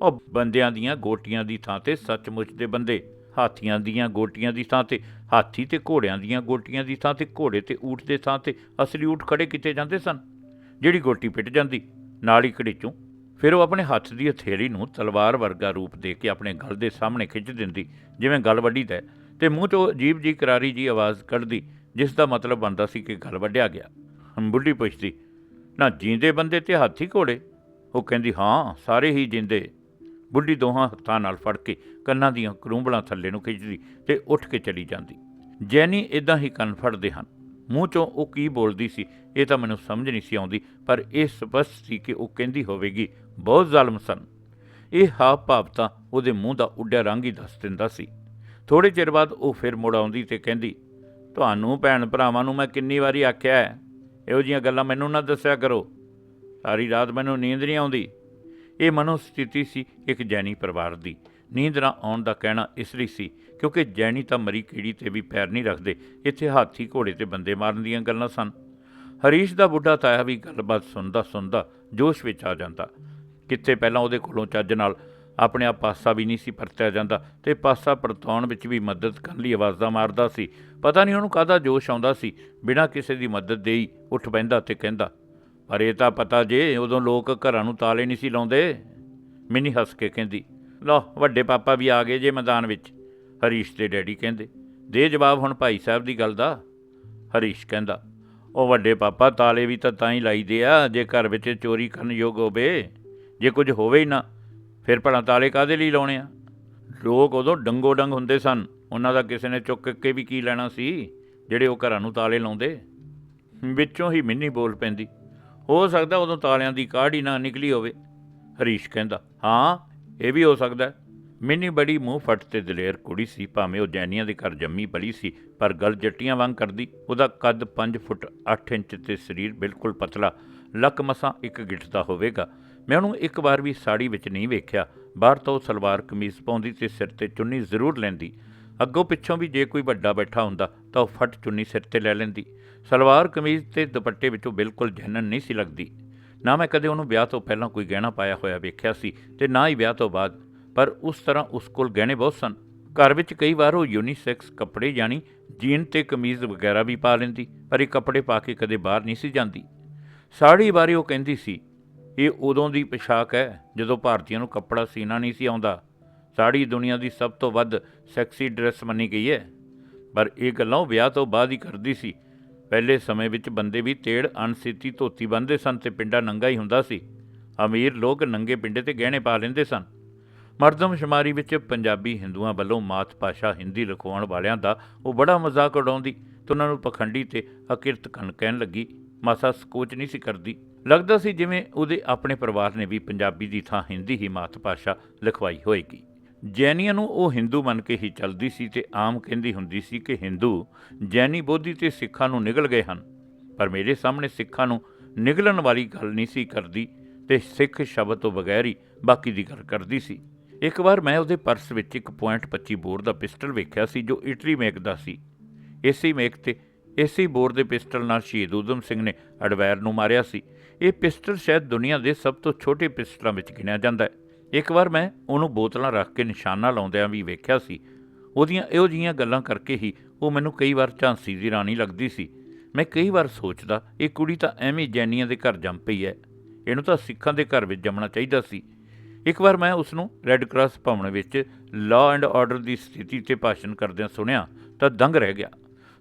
ਉਹ ਬੰਦਿਆਂ ਦੀਆਂ ਗੋਟੀਆਂ ਦੀ ਥਾਂ ਤੇ ਸੱਚਮੁੱਚ ਦੇ ਬੰਦੇ, ਹਾਥੀਆਂ ਦੀਆਂ ਗੋਟੀਆਂ ਦੀ ਥਾਂ ਤੇ, ਹਾਥੀ ਤੇ ਘੋੜਿਆਂ ਦੀਆਂ ਗੋਟੀਆਂ ਦੀ ਥਾਂ ਤੇ, ਘੋੜੇ ਤੇ ਊਠ ਦੇ ਥਾਂ ਤੇ ਅਸਲੀ ਊਠ ਖੜੇ ਕੀਤੇ ਜਾਂਦੇ ਸਨ। ਜਿਹੜੀ ਗੋਟੀ ਪਿੱਟ ਜਾਂਦੀ, ਨਾਲ ਹੀ ਕੜੀਚੋਂ ਫਿਰ ਉਹ ਆਪਣੇ ਹੱਥ ਦੀ ਹਥੇਲੀ ਨੂੰ ਤਲਵਾਰ ਵਰਗਾ ਰੂਪ ਦੇ ਕੇ ਆਪਣੇ ਗਲ ਦੇ ਸਾਹਮਣੇ ਖਿੱਚ ਦਿੰਦੀ ਜਿਵੇਂ ਗਲ ਵੱਢੀ ਦਾ ਹੈ, ਤੇ ਮੂੰਹ ਤੋਂ ਅਜੀਬ ਜੀ ਕਰਾਰੀ ਜੀ ਆਵਾਜ਼ ਕੱਢਦੀ ਜਿਸ ਦਾ ਮਤਲਬ ਬਣਦਾ ਸੀ ਕਿ ਗਲ ਵੱਢਿਆ ਗਿਆ। ਬੁੱਢੀ ਪੁੱਛਦੀ ਨਾ ਜੀਂਦੇ ਬੰਦੇ ਤੇ ਹਾਥੀ ਘੋੜੇ? ਉਹ ਕਹਿੰਦੀ ਹਾਂ ਸਾਰੇ ਹੀ ਜਿੰਦੇ। ਬੁੱਢੀ ਦੋਹਾਂ ਹੱਥਾਂ ਨਾਲ ਫੜ ਕੇ ਕੰਨਾਂ ਦੀਆਂ ਕਰੂੰਬਲਾਂ ਥੱਲੇ ਨੂੰ ਖਿੱਚਦੀ ਤੇ ਉੱਠ ਕੇ ਚਲੀ ਜਾਂਦੀ। ਜੈਨੀ ਇਦਾਂ ਹੀ ਕੰਨ ਫੜਦੇ ਹਨ। ਮੂੰਹ ਚੋਂ ਉਹ ਕੀ ਬੋਲਦੀ ਸੀ, ਇਹ ਤਾਂ ਮੈਨੂੰ ਸਮਝ ਨਹੀਂ ਸੀ ਆਉਂਦੀ, ਪਰ ਇਹ ਸਪਸ਼ਟ ਸੀ ਕਿ ਉਹ ਕਹਿੰਦੀ ਹੋਵੇਗੀ, ਬਹੁਤ ਜ਼ਾਲਮ ਸਨ। ਇਹ ਹਾਵ ਭਾਵ ਤਾਂ ਉਹਦੇ ਮੂੰਹ ਦਾ ਉੱਡਿਆ ਰੰਗ ਹੀ ਦੱਸ ਦਿੰਦਾ ਸੀ। ਥੋੜੇ ਚਿਰ ਬਾਅਦ ਉਹ ਫਿਰ ਮੁੜ ਆਉਂਦੀ ਤੇ ਕਹਿੰਦੀ, ਤੁਹਾਨੂੰ ਭੈਣ ਭਰਾਵਾਂ ਨੂੰ ਮੈਂ ਕਿੰਨੀ ਵਾਰੀ ਆਖਿਆ ਹੈ, ਇਹੋ ਜੀਆਂ ਗੱਲਾਂ ਮੈਨੂੰ ਨਾ ਦੱਸਿਆ ਕਰੋ। ਸਾਰੀ ਰਾਤ ਮੈਨੂੰ ਨੀਂਦ ਨਹੀਂ ਆਉਂਦੀ। ਇਹ ਮਨੋ ਸਥਿਤੀ ਸੀ ਇੱਕ ਜੈਨੀ ਪਰਿਵਾਰ ਦੀ। ਨੀਂਦ ਨਾ ਆਉਣ ਦਾ ਕਹਿਣਾ ਇਸ ਲਈ ਸੀ, ਕਿਉਂਕਿ ਜੈਣੀ ਤਾਂ ਮਰੀ ਕੀੜੀ ਤੇ ਵੀ ਪੈਰ ਨਹੀਂ ਰੱਖਦੇ, ਇੱਥੇ ਹਾਥੀ ਘੋੜੇ ਤੇ ਬੰਦੇ ਮਾਰਨ ਦੀਆਂ ਗੱਲਾਂ ਸਨ। ਹਰੀਸ਼ ਦਾ ਬੁੱਢਾ ਤਾਇਆ ਵੀ ਗੱਲਬਾਤ ਸੁਣਦਾ ਸੁਣਦਾ ਜੋਸ਼ ਵਿੱਚ ਆ ਜਾਂਦਾ। ਕਿੱਥੇ ਪਹਿਲਾਂ ਉਹਦੇ ਕੋਲੋਂ ਚੱਜ ਨਾਲ ਆਪਣੇ ਆਪ ਪਾਸਾ ਵੀ ਨਹੀਂ ਸੀ ਪਰਤਿਆ ਜਾਂਦਾ ਤੇ ਪਾਸਾ ਪਰਤਾਉਣ ਵਿੱਚ ਵੀ ਮਦਦ ਕਰਨ ਲਈ ਆਵਾਜ਼ਾਂ ਮਾਰਦਾ ਸੀ। ਪਤਾ ਨਹੀਂ ਉਹਨੂੰ ਕਾਹਦਾ ਜੋਸ਼ ਆਉਂਦਾ ਸੀ, ਬਿਨਾਂ ਕਿਸੇ ਦੀ ਮਦਦ ਦੇਈ ਉੱਠ ਬਹਿੰਦਾ ਤੇ ਕਹਿੰਦਾ, ਪਰ ਇਹ ਤਾਂ ਪਤਾ ਜੇ ਉਦੋਂ ਲੋਕ ਘਰਾਂ ਨੂੰ ਤਾਲੇ ਨਹੀਂ ਸੀ ਲਾਉਂਦੇ? ਮਿੰਨੀ ਹੱਸ ਕੇ ਕਹਿੰਦੀ ਲਓ, ਵੱਡੇ ਪਾਪਾ ਵੀ ਆ ਗਏ ਜੇ ਮੈਦਾਨ ਵਿੱਚ। ਹਰੀਸ਼ ਦੇ ਡੈਡੀ ਕਹਿੰਦੇ, ਦੇ ਜਵਾਬ ਹੁਣ ਭਾਈ ਸਾਹਿਬ ਦੀ ਗੱਲ ਦਾ। ਹਰੀਸ਼ ਕਹਿੰਦਾ, ਉਹ ਵੱਡੇ ਪਾਪਾ ਤਾਲੇ ਵੀ ਤਾਂ ਤਾਂ ਹੀ ਲਾਈਦੇ ਆ, ਜੇ ਘਰ ਵਿੱਚ ਚੋਰੀ ਕਰਨ ਯੋਗ ਹੋਵੇ, ਜੇ ਕੁਝ ਹੋਵੇ ਹੀ ਨਾ, ਫਿਰ ਭਲਾ ਤਾਲੇ ਕਾਦੇ ਲਈ ਲਾਉਣੇ ਆ? ਲੋਕ ਉਦੋਂ ਡੰਗੋ ਡੰਗ ਹੁੰਦੇ ਸਨ, ਉਹਨਾਂ ਦਾ ਕਿਸੇ ਨੇ ਚੁੱਕ ਕੇ ਵੀ ਕੀ ਲੈਣਾ ਸੀ, ਜਿਹੜੇ ਉਹ ਘਰਾਂ ਨੂੰ ਤਾਲੇ ਲਾਉਂਦੇ? ਵਿੱਚੋਂ ਹੀ ਮਿੰਨੀ ਬੋਲ ਪੈਂਦੀ, ਹੋ ਸਕਦਾ ਉਦੋਂ ਤਾਲਿਆਂ ਦੀ ਕਾਢ ਹੀ ਨਾ ਨਿਕਲੀ ਹੋਵੇ। ਹਰੀਸ਼ ਕਹਿੰਦਾ, ਹਾਂ ਇਹ ਵੀ ਹੋ ਸਕਦਾ ਮਿੰਨੀ ਬੜੀ ਮੂੰਹ ਫੱਟ ਤੇ ਦਲੇਰ ਕੁੜੀ ਸੀ, ਭਾਵੇਂ ਉਹ ਜੈਨੀਆਂ ਦੇ ਘਰ ਜੰਮੀ ਪਲੀ ਸੀ, ਪਰ ਗੱਲ ਜੱਟੀਆਂ ਵਾਂਗ ਕਰਦੀ। ਉਹਦਾ ਕੱਦ 5 ਫੁੱਟ 8 ਇੰਚ ਤੇ ਸਰੀਰ ਬਿਲਕੁਲ ਪਤਲਾ, ਲੱਕ ਮਸਾਂ ਇੱਕ ਗਿੱਟਦਾ ਹੋਵੇਗਾ। ਮੈਂ ਉਹਨੂੰ ਇੱਕ ਵਾਰ ਵੀ ਸਾੜੀ ਵਿੱਚ ਨਹੀਂ ਵੇਖਿਆ। ਬਾਹਰ ਤੋਂ ਉਹ ਸਲਵਾਰ ਕਮੀਜ਼ ਪਾਉਂਦੀ ਤੇ ਸਿਰ ਤੇ ਚੁੰਨੀ ਜ਼ਰੂਰ ਲੈਂਦੀ। ਅੱਗੋਂ ਪਿੱਛੋਂ ਵੀ ਜੇ ਕੋਈ ਵੱਡਾ ਬੈਠਾ ਹੁੰਦਾ, ਤਾਂ ਉਹ ਫਟ ਚੁੰਨੀ ਸਿਰ ਤੇ ਲੈ ਲੈਂਦੀ। ਸਲਵਾਰ ਕਮੀਜ਼ ਤੇ ਦੁਪੱਟੇ ਵਿੱਚੋਂ ਬਿਲਕੁਲ ਜੈਨਨ ਨਹੀਂ ਸੀ ਲੱਗਦੀ। ਨਾ ਮੈਂ ਕਦੇ ਉਹਨੂੰ ਵਿਆਹ ਤੋਂ ਪਹਿਲਾਂ ਕੋਈ ਗਹਿਣਾ ਪਾਇਆ ਹੋਇਆ ਵੇਖਿਆ ਸੀ ਤੇ ਨਾ ਹੀ ਵਿਆਹ ਤੋਂ ਬਾਅਦ, ਪਰ ਉਸ ਤਰ੍ਹਾਂ ਉਸ ਕੋਲ ਗਹਿਣੇ ਬਹੁਤ ਸਨ। ਘਰ ਵਿੱਚ ਕਈ ਵਾਰ ਉਹ ਯੂਨੀਸੈਕਸ ਕੱਪੜੇ ਯਾਨੀ ਜੀਨ ਤੇ ਕਮੀਜ਼ ਵਗੈਰਾ ਵੀ ਪਾ ਲੈਂਦੀ, ਪਰ ਇਹ ਕੱਪੜੇ ਪਾ ਕੇ ਕਦੇ ਬਾਹਰ ਨਹੀਂ ਸੀ ਜਾਂਦੀ। ਸਾੜੀ ਬਾਰੇ ਉਹ ਕਹਿੰਦੀ ਸੀ, ਇਹ ਉਦੋਂ ਦੀ ਪੋਸ਼ਾਕ ਹੈ, ਜਦੋਂ ਭਾਰਤੀਆਂ ਨੂੰ ਕੱਪੜਾ ਸੀਨਾ ਨਹੀਂ ਸੀ ਆਉਂਦਾ। ਸਾੜੀ ਦੁਨੀਆ ਦੀ ਸਭ ਤੋਂ ਵੱਧ ਸੈਕਸੀ ਡਰੈਸ ਮੰਨੀ ਗਈ ਹੈ। ਪਰ ਇਹ ਗੱਲਾਂ ਉਹ ਵਿਆਹ ਤੋਂ ਬਾਅਦ ਹੀ ਕਰਦੀ ਸੀ। ਪਹਿਲੇ ਸਮੇਂ ਵਿੱਚ ਬੰਦੇ ਵੀ ਤੇੜ ਅਣਸੀਤੀ ਧੋਤੀ ਬੰਨ੍ਹਦੇ ਸਨ ਤੇ ਪਿੰਡਾ ਨੰਗਾ ਹੀ ਹੁੰਦਾ ਸੀ। ਅਮੀਰ ਲੋਕ ਨੰਗੇ ਪਿੰਡੇ ਤੇ ਗਹਿਣੇ ਪਾ ਲੈਂਦੇ ਸਨ। ਮਰਦਮਸ਼ੁਮਾਰੀ ਵਿੱਚ ਪੰਜਾਬੀ ਹਿੰਦੂਆਂ ਵੱਲੋਂ ਮਾਤ ਭਾਸ਼ਾ ਹਿੰਦੀ ਲਿਖਵਾਉਣ ਵਾਲਿਆਂ ਦਾ ਉਹ ਬੜਾ ਮਜ਼ਾਕ ਉਡਾਉਂਦੀ ਤੇ ਉਹਨਾਂ ਨੂੰ ਪਖੰਡੀ ਤੇ ਅਕਿਰਤ ਕਨ ਕਹਿਣ ਲੱਗੀ, ਮਾਸਾ ਸਕੋਚ ਨਹੀਂ ਸੀ ਕਰਦੀ। ਲੱਗਦਾ ਸੀ ਜਿਵੇਂ ਉਹਦੇ ਆਪਣੇ ਪਰਿਵਾਰ ਨੇ ਵੀ ਪੰਜਾਬੀ ਦੀ ਥਾਂ ਹਿੰਦੀ ਹੀ ਮਾਤ ਭਾਸ਼ਾ ਲਿਖਵਾਈ ਹੋਏਗੀ। ਜੈਨੀਆਂ ਨੂੰ ਉਹ ਹਿੰਦੂ ਮੰਨ ਕੇ ਹੀ ਚੱਲਦੀ ਸੀ ਤੇ ਆਮ ਕਹਿੰਦੀ ਹੁੰਦੀ ਸੀ ਕਿ ਹਿੰਦੂ ਜੈਨੀ ਬੋਧੀ ਤੇ ਸਿੱਖਾਂ ਨੂੰ ਨਿਗਲ ਗਏ ਹਨ, ਪਰ ਮੇਰੇ ਸਾਹਮਣੇ ਸਿੱਖਾਂ ਨੂੰ ਨਿਗਲਣ ਵਾਲੀ ਗੱਲ ਨਹੀਂ ਸੀ ਕਰਦੀ ਤੇ ਸਿੱਖ ਸ਼ਬਦ ਤੋਂ ਬਗੈਰ ਹੀ ਬਾਕੀ ਦੀ ਗੱਲ ਕਰਦੀ ਸੀ। ਇੱਕ ਵਾਰ ਮੈਂ ਉਹਦੇ ਪਰਸ ਵਿੱਚ ਇੱਕ .25 ਬੋਰ ਦਾ ਪਿਸਟਲ ਵੇਖਿਆ ਸੀ ਜੋ ਇਟਲੀ ਮੇਕ ਦਾ ਸੀ। ਇਸੇ ਮੇਕ ਤੇ ਇਸੇ ਬੋਰ ਦੇ ਪਿਸਟਲ ਨਾਲ ਸ਼ਹੀਦ ਊਧਮ ਸਿੰਘ ਨੇ ਅਡਵੈਰ ਨੂੰ ਮਾਰਿਆ ਸੀ। ਇਹ ਪਿਸਟਲ ਸ਼ਾਇਦ ਦੁਨੀਆ ਦੇ ਸਭ ਤੋਂ ਛੋਟੇ ਪਿਸਟਲਾਂ ਵਿੱਚ ਗਿਣਿਆ ਜਾਂਦਾ ਹੈ। ਇੱਕ ਵਾਰ ਮੈਂ ਉਹਨੂੰ ਬੋਤਲਾਂ ਰੱਖ ਕੇ ਨਿਸ਼ਾਨਾ ਲਾਉਂਦਿਆਂ ਵੀ ਵੇਖਿਆ ਸੀ। ਉਹਦੀਆਂ ਇਹੋ ਜਿਹੀਆਂ ਗੱਲਾਂ ਕਰਕੇ ਹੀ ਉਹ ਮੈਨੂੰ ਕਈ ਵਾਰ ਝਾਂਸੀ ਦੀ ਰਾਣੀ ਲੱਗਦੀ ਸੀ। ਮੈਂ ਕਈ ਵਾਰ ਸੋਚਦਾ, ਇਹ ਕੁੜੀ ਤਾਂ ਐਵੇਂ ਹੀ ਜੈਨੀਆਂ ਦੇ ਘਰ ਜੰਮ ਪਈ ਹੈ ਇਹਨੂੰ ਤਾਂ ਸਿੱਖਾਂ ਦੇ ਘਰ ਵਿੱਚ ਜੰਮਣਾ ਚਾਹੀਦਾ ਸੀ। ਇੱਕ ਵਾਰ ਮੈਂ ਉਸ ਨੂੰ ਰੈੱਡ ਕਰਾਸ ਭਵਨ ਵਿੱਚ ਲਾਅ ਐਂਡ ਆਰਡਰ ਦੀ ਸਥਿਤੀ ਤੇ ਭਾਸ਼ਣ ਕਰਦਿਆਂ ਸੁਣਿਆ, ਤਾਂ ਦੰਗ ਰਹਿ ਗਿਆ।